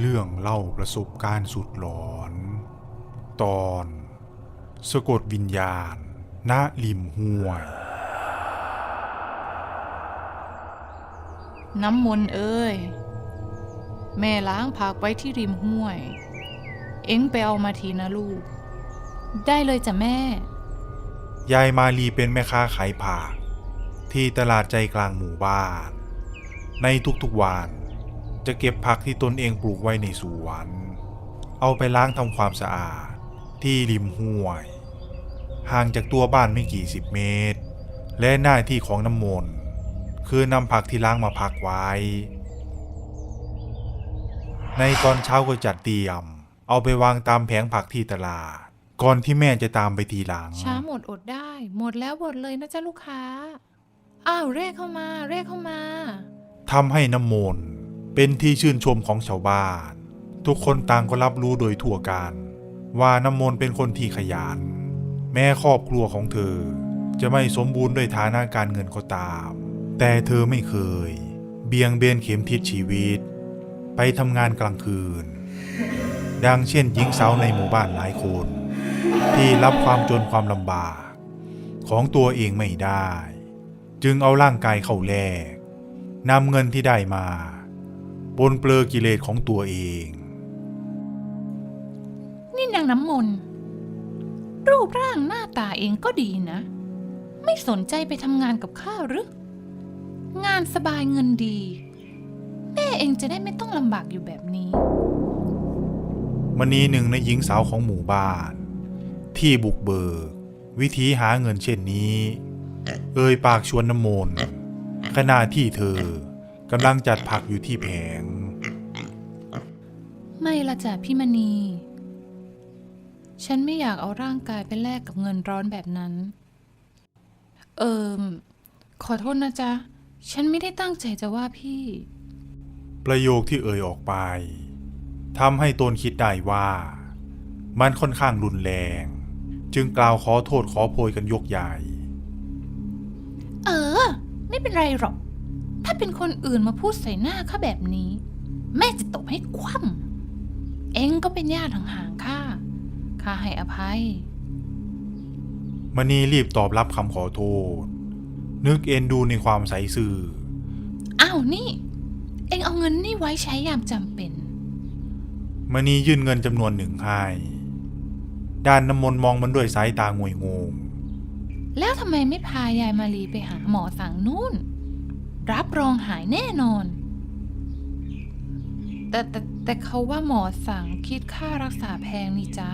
เรื่องเล่าประสบการณ์สุดหลอน ตอน สะกดวิญญาณณริมห้วย น้ำมนต์เอ้ย แม่ล้างผักไว้ที่ริมห้วย เอ็งไปเอามาทีนะลูก ได้เลยจ้ะแม่ ยายมาลีเป็นแม่ค้าขายผักที่ตลาดใจกลางหมู่บ้าน ในทุกๆวัน จะเก็บผักที่ตนเองปลูกไว้ในสวน เอาไปล้างทำความสะอาดที่ริมห้วย ห่างจากตัวบ้านไม่กี่สิบเมตร และหน้าที่ของน้ำมนต์คือนำผักที่ล้างมาพักไว้ ในตอนเช้าก็จัดเตรียม เอาไปวางตามแผงผักที่ตลาด ก่อนที่แม่จะตามไปทีหลัง ช้าหมดอดได้ หมดแล้วหมดเลยนะจ๊ะลูกค้า อ้าวเรียกเข้ามาเรียกเข้ามา ทำให้น้ำมนต์ เป็นที่ชื่นชมของชาวบ้าน ทุกคนต่างก็รับรู้โดยทั่วกันว่าน้ำมนต์เป็นคนที่ขยัน แม้ครอบครัวของเธอ จะไม่สมบูรณ์ด้วยฐานะการเงินก็ตาม แต่เธอไม่เคย เบี่ยงเบนเข็มทิศชีวิต ไปทำงานกลางคืน ดังเช่นหญิงสาวในหมู่บ้านหลายคน ที่รับความจนความลำบาก ของตัวเองไม่ได้ จึงเอาร่างกายเข้าแลกนำเงินที่ได้มา ปนเปลือกิเลสของตัวเอง นี่นางน้ำมนต์รูปร่างหน้าตาเองก็ดีนะ ไม่สนใจไปทำงานกับข้าหรือ งานสบายเงินดี แม่เองจะได้ไม่ต้องลำบากอยู่แบบนี้มณีหนึ่งในหญิงสาวของหมู่บ้าน ที่บุกเบิก วิธีหาเงินเช่นนี้ เอ่ยปากชวนน้ำมนต์ขณะที่เธอ กำลังจัดผักอยู่ที่แผง ไม่ละจ้ะพี่มณี ฉันไม่อยากเอาร่างกายไปแลกกับเงินร้อนแบบนั้น เอิมขอโทษนะจ๊ะ ฉันไม่ได้ตั้งใจจะว่าพี่ ประโยคที่เอ่ยออกไปทำให้ตนคิดได้ว่า มันค่อนข้างรุนแรง จึงกล่าวขอโทษขอโพยกันยกใหญ่ เออ ไม่เป็นไรหรอก ถ้าเป็นคนอื่นมาพูดใส่หน้าข้าแบบนี้ แม่จะตบให้คว่ำเอ็งก็เป็นญาติห่างๆข้าข้าให้อภัยมณีรีบตอบรับคำขอโทษ นึกเอ็นดูในความใสซื่ออ้าวนี่ เอ็งเอาเงินนี่ไว้ใช้ยามจำเป็นมณียื่นเงินจำนวนหนึ่งให้ด้านน้ำมนต์มองมันด้วยสายตางวยงง แล้วทำไมไม่พายายมาลีไปหาหมอสั่งนู่น รับรองหายแน่นอน แต่แต่แต่เขาว่าหมอสั่งคิดค่ารักษาแพงนี่จ๊ะ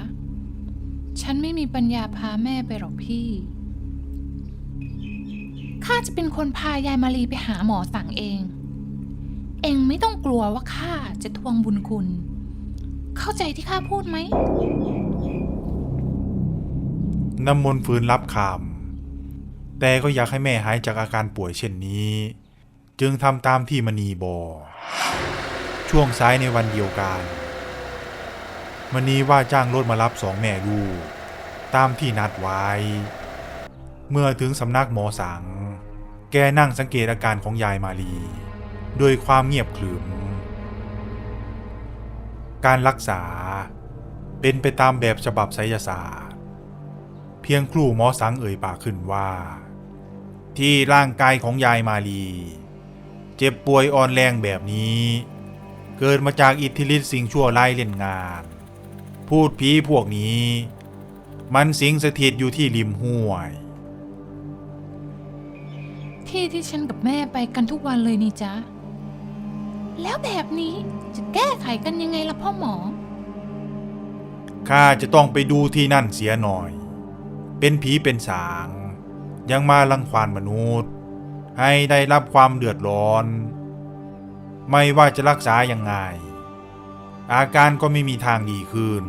ฉันไม่มีปัญญาพาแม่ไปหรอกพี่ ข้าจะเป็นคนพายายมาลีไปหาหมอสั่งเอง เองไม่ต้องกลัวว่าข้าจะทวงบุญคุณ เข้าใจที่ข้าพูดไหมน้ำมนต์ฟื้นรับคำแต่ก็อยากให้แม่หายจากอาการป่วยเช่นนี้ จึงทำตามที่มณีบอกช่วงซ้ายในวันเดียวกันมณีว่าจ้างรถมารับสองแม่ลูกตามที่นัดไว้ เมื่อถึงสำนักหมอสัง แกนั่งสังเกตอาการของยายมาลีด้วยความเงียบขรึม การรักษาเป็นไปตามแบบฉบับไสยศาสตร์ เพียงครู่หมอสังเอ่ยปากขึ้นว่า ที่ร่างกายของยายมาลี เจ็บป่วยอ่อนแรงแบบนี้ เกิดมาจากอิทธิฤทธิ์สิ่งชั่วร้ายเล่นงาน พูดผีพวกนี้ มันสิงสถิตอยู่ที่ริมห้วย ที่ที่ฉันกับแม่ไปกันทุกวันเลยนี่จ๊ะ แล้วแบบนี้จะแก้ไขกันยังไงล่ะพ่อหมอ ข้าจะต้องไปดูที่นั่นเสียหน่อย เป็นผีเป็นสาง ยังมาลังควานมนุษย์ ให้ได้รับความเดือดร้อน ไม่ว่าจะรักษายังไง อาการก็ไม่มีทางดีขึ้น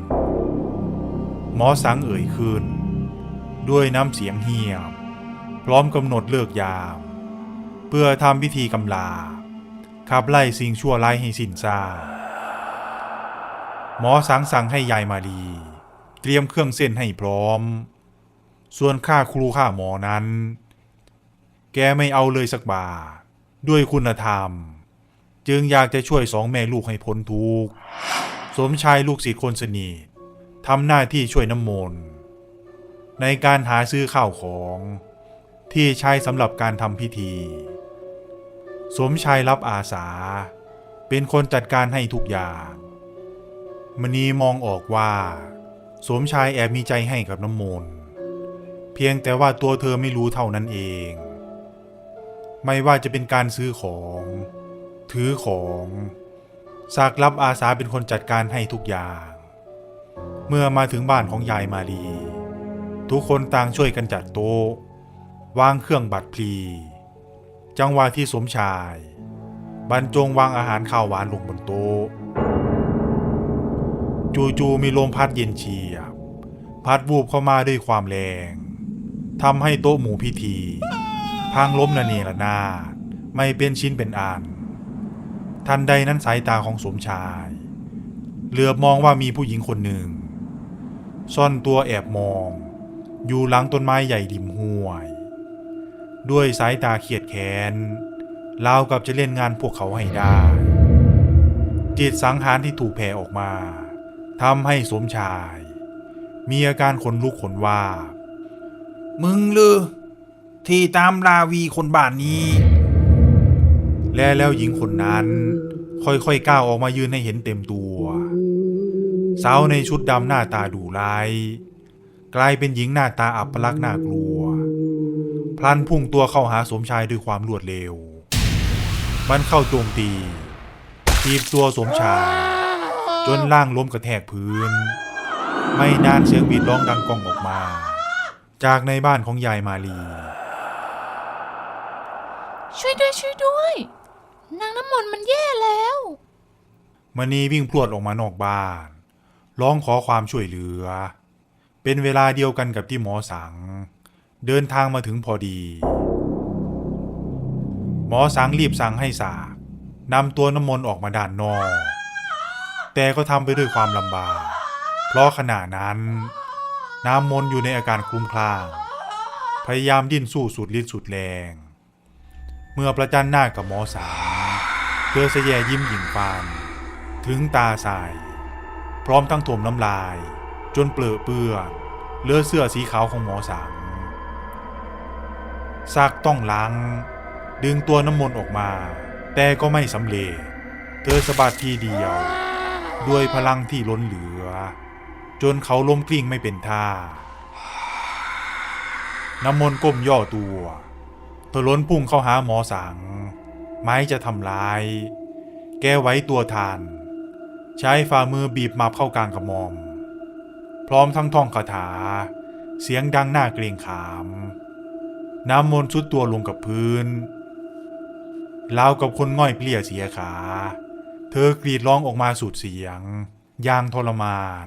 หมอสังเอ่ยขึ้น ด้วยน้ำเสียงเหียมพร้อมกำหนดเลิกยาม เพื่อทำพิธีกำลาขับไล่สิ่งชั่วร้ายให้สิ้นซากหมอสังสั่งให้ยายมาลี เตรียมเครื่องเส้นให้พร้อม ส่วนค่าครูค่าหมอนั้น แกไม่เอาเลยสักบาท ด้วยคุณธรรม จึงอยากจะช่วยสองแม่ลูกให้พ้นทุกข์สมชายลูกศิษย์คนสนิททำหน้าที่ช่วยน้ำมนต์ในการหาซื้อข้าวของที่ใช้สำหรับการทำพิธี สมชายรับอาสา เป็นคนจัดการให้ทุกอย่างมณีมองออกว่า สมชายแอบมีใจให้กับน้ำมนต์เพียงแต่ว่าตัวเธอไม่รู้เท่านั้นเอง ไม่ว่าจะเป็นการซื้อของ ถือของสากรับอาสาเป็นคนจัดการให้ทุกอย่าง เมื่อมาถึงบ้านของยายมาลีทุกคนต่างช่วยกันจัดโต๊ะวางเครื่องบัตรพลีจังหวะที่สมชาย บรรจงวางอาหารข้าวหวานลงบนโต๊ะจู่ๆมีลมพัดเย็นเฉียบ พัดวูบเข้ามาด้วยความแรงทำให้โต๊ะหมู่พิธี พังล้มระเนระนาดไม่เป็นชิ้นเป็นอันทันใดนั้นสายตาของสมชาย เหลือบมองว่ามีผู้หญิงคนหนึ่ง ซ่อนตัวแอบมอง อยู่หลังต้นไม้ใหญ่ริมห้วย ด้วยสายตาเขียดแค้นราวกับจะเล่นงานพวกเขาให้ได้ จิตสังหารที่ถูกแผ่ออกมาทำให้สมชาย มีอาการขนลุกขนว่าบมึงลือ ที่ตามลาวีคนบ้านนี้ และแล้วหญิงคนนั้น ค่อยๆก้าวออกมายืนให้เห็นเต็มตัว สาวในชุดดำหน้าตาดุร้าย กลายเป็นหญิงหน้าตาอับปลักษ์น่ากลัว พลันพุ่งตัวเข้าหาสมชายด้วยความรวดเร็ว มันเข้าโจมตีทีบตัวสมชาย จนล่างล้มกระแทกพื้น ไม่นานเสียงหวีดร้องดังก้องออกมา จากในบ้านของยายมาลี ช่วยด้วยช่วยด้วย นางน้ำมนต์มันแย่แล้ว มณีวิ่งพรวดออกมานอกบ้าน ร้องขอความช่วยเหลือ เป็นเวลาเดียวกันกับที่หมอสัง เดินทางมาถึงพอดี หมอสังรีบสั่งให้สากนำตัวน้ำมนต์ออกมาด้านนอก แต่ก็ทำไปด้วยความลำบาก เพราะขณะนั้น น้ำมนต์อยู่ในอาการคลุ้มคลั่งพยายามดิ้นสู้สุดฤทธิ์สุดแรง เมื่อประจันหน้ากับหมอสังเธอเสยยยิ้มหยิ่งฟันถึงตาใสพร้อมทั้งถมน้ำลาย จนเปลือเปื้อเลือเสื้อสีขาวของหมอสังซักต้องล้าง ดึงตัวน้ำมนต์ออกมา แต่ก็ไม่สำเร็จเธอสะบัดทีเดียว ด้วยพลังที่ล้นเหลือ จนเขาล้มกลิ้งไม่เป็นท่า น้ำมนต์ก้มย่อตัว เธอล้นพุ่งเข้าหาหมอสัง ไม้จะทำร้าย แกไว้ตัวทันใช้ฝ่ามือบีบมาเข้ากลางกระมอม พร้อมทั้งท่องคาถา เสียงดังหน้าเกรงขาม น้ำมนต์ชุดตัวลงกับพื้นราวกับคนง่อยเปลี่ยเสียขา เธอกรีดร้องออกมาสุดเสียงอย่างทรมาน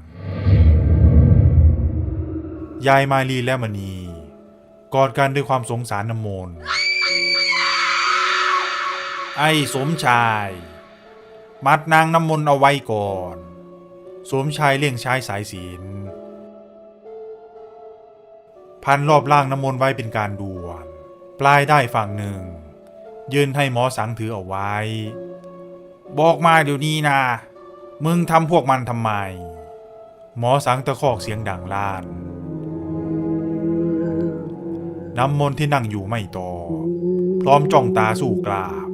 ยายมาลีและมณีกอดกันด้วยความสงสารน้ำมนต์ ไอ้สมชาย มัดนางน้ำมนต์เอาไว้ก่อน สมชายเลี่ยงใช้สายศีลพันรอบล่างน้ำมนต์ไว้เป็นการด่วน ปลายได้ฝั่งหนึ่ง ยืนให้หมอสังถือเอาไว้ บอกมาเดี๋ยวนี้นะ มึงทำพวกมันทำไม หมอสังตะคอกเสียงดังลั่นน้ำมนต์ที่นั่งอยู่ไม่ตอบพร้อมจ้องตาสู้กราบ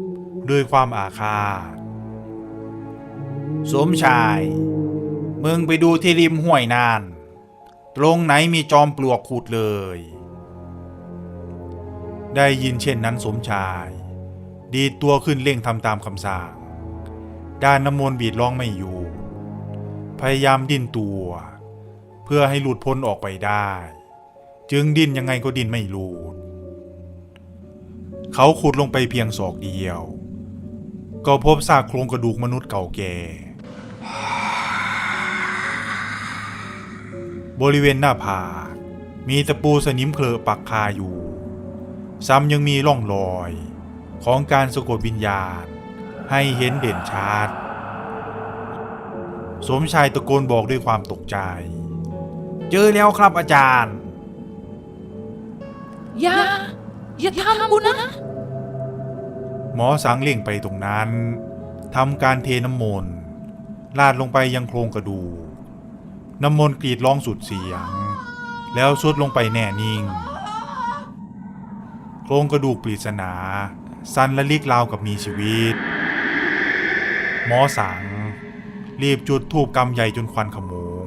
ด้วยความอาฆาต สมชาย มึงไปดูที่ริมห้วยนาน ตรงไหนมีจอมปลวกขุดเลย ได้ยินเช่นนั้นสมชาย ดีตัวขึ้นเร่งทำตามคำสั่ง ด้านน้ำมนต์บีดร้องไม่อยู่ พยายามดิ้นตัว เพื่อให้หลุดพ้นออกไปได้ จึงดิ้นยังไงก็ดิ้นไม่หลุดเขาขุดลงไปเพียงศอกเดียว ก็พบซากโครงกระดูกมนุษย์เก่าแก่ บริเวณหน้าผากมีตะปูสนิมเคลอปักคาอยู่ ซ้ำยังมีร่องรอย ของการสะกดวิญญาณ ให้เห็นเด่นชัดสมชายตะโกนบอกด้วยความตกใจ เจอแล้วครับอาจารย์ อย่าอย่าทำกูนะ หมอสังเล่งไปตรงนั้นทำการเทน้ำมนต์ลาดลงไปยังโครงกระดูกน้ำมนต์กรีดร้องสุดเสียง แล้วสุดลงไปแน่นิ่ง โครงกระดูกปริศนา สันและลิกราวกับมีชีวิต หมอสัง รีบจุดทูบกำใหญ่จนควันขโมง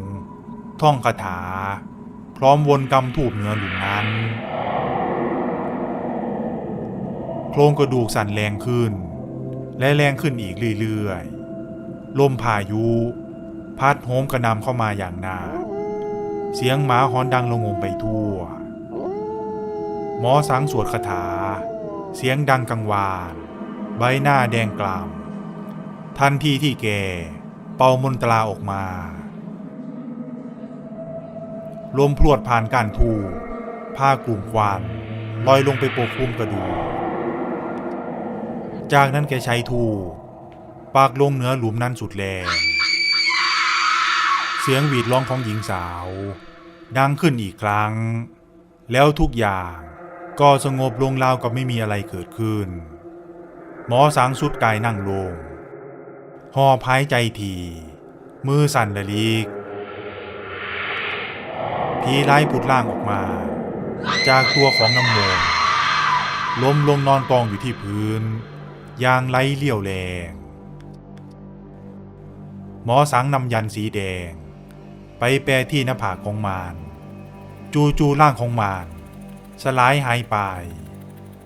ท่องคาถา พร้อมวนกำทูบเหนือหลุมนั้น โครงกระดูกสั่นแรงขึ้น และแรงขึ้นอีกเรื่อยๆ ลมพายุ พัดโหมกระนำเข้ามาอย่างหนาเสียงหมาหอนดังระงมไปทั่ว หมอสังสวดคาถา เสียงดังกังวาน ใบหน้าแดงกล่ำทันทีที่แกเป่ามนตราออกมา ลมพรวดผ่านการทูผ้ากลุ่มควันลอยลงไปปกคลุมกระดูก จากนั้นแกใช้ทูปากลงเหนือหลุมนั้นสุดแรงเสียงหวีดร้องของหญิงสาว ดังขึ้นอีกครั้ง แล้วทุกอย่างก็สงบลงราวกับไม่มีอะไรเกิดขึ้น หมอสังสุดกายนั่งลงหอบหายใจทีมือสั่นละลิกผีร้ายผุดล่างออกมา จากตัวของน้ำมนล้มลงนอนกองอยู่ที่พื้น อย่างไร้เลี่ยวแรง หมอสังนำยันสีแดง ไปแปรที่หน้าผากของมารจูจูร่างของมารสลายหายไป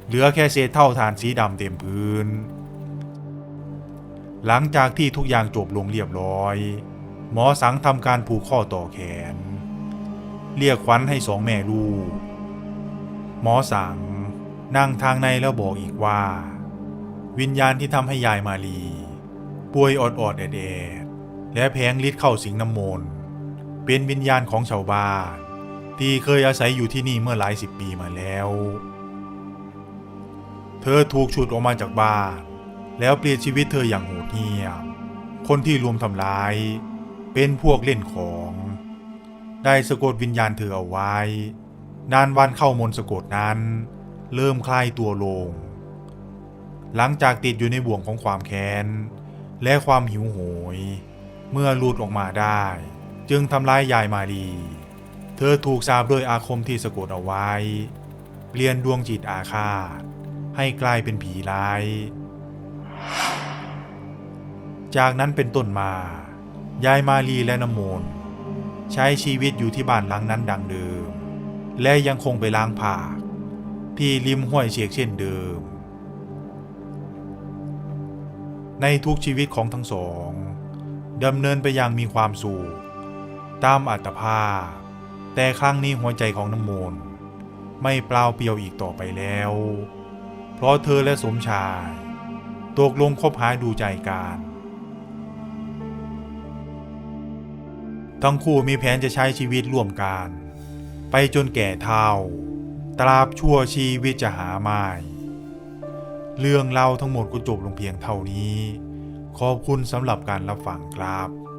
เหลือแค่เศษเท่าฐานสีดำเต็มพื้น หลังจากที่ทุกอย่างจบลงเรียบร้อย หมอสังทำการผูกข้อต่อแขน เรียกขวัญให้สองแม่ลูก หมอสังนั่งทางในแล้วบอกอีกว่า วิญญาณที่ทำให้ยายมาลี ป่วยอดอดๆแอดแอดๆและแผงฤทธิ์เข้าสิงน้ำมนต์เป็นวิญญาณของชาวบ้านที่เคยอาศัยอยู่ที่นี่เมื่อหลายสิบปีมาแล้ว เธอถูกฉุดออกมาจากบ้าน แล้วเปลี่ยนชีวิตเธออย่างโหดเหี้ยม คนที่รวมทำร้าย เป็นพวกเล่นของ ได้สะกดวิญญาณเธอเอาไว้ นานวันเข้ามนต์สะกดนั้น เริ่มคลายตัวลง หลังจากติดอยู่ในบ่วงของความแค้น และความหิวโหย เมื่อหลุดออกมาได้ จึงทำร้ายยายมาลีเธอถูกสาบด้วยอาคมที่สะกดเอาไว้เปลี่ยนดวงจิตอาฆาต ให้กลายเป็นผีร้าย จากนั้นเป็นต้นมา ยายมาลีและน้ำมนต์ใช้ชีวิตอยู่ที่บ้านหลังนั้นดังเดิม และยังคงไปล้างผากที่ริมห้วยเฉียกเช่นเดิม ในทุกชีวิตของทั้งสองดำเนินไปอย่างมีความสุขตามอัตภาพ แต่ครั้งนี้หัวใจของน้ำมนต์ไม่เปล่าเปลี่ยวอีกต่อไปแล้ว เพราะเธอและสมชายตกลงคบหาดูใจกัน ทั้งคู่มีแผนจะใช้ชีวิตร่วมกัน ไปจนแก่เฒ่า ตราบชั่วชีวิตจะหาไม่ เรื่องเล่าทั้งหมดก็จบลงเพียงเท่านี้ ขอบคุณสำหรับการรับฟังครับ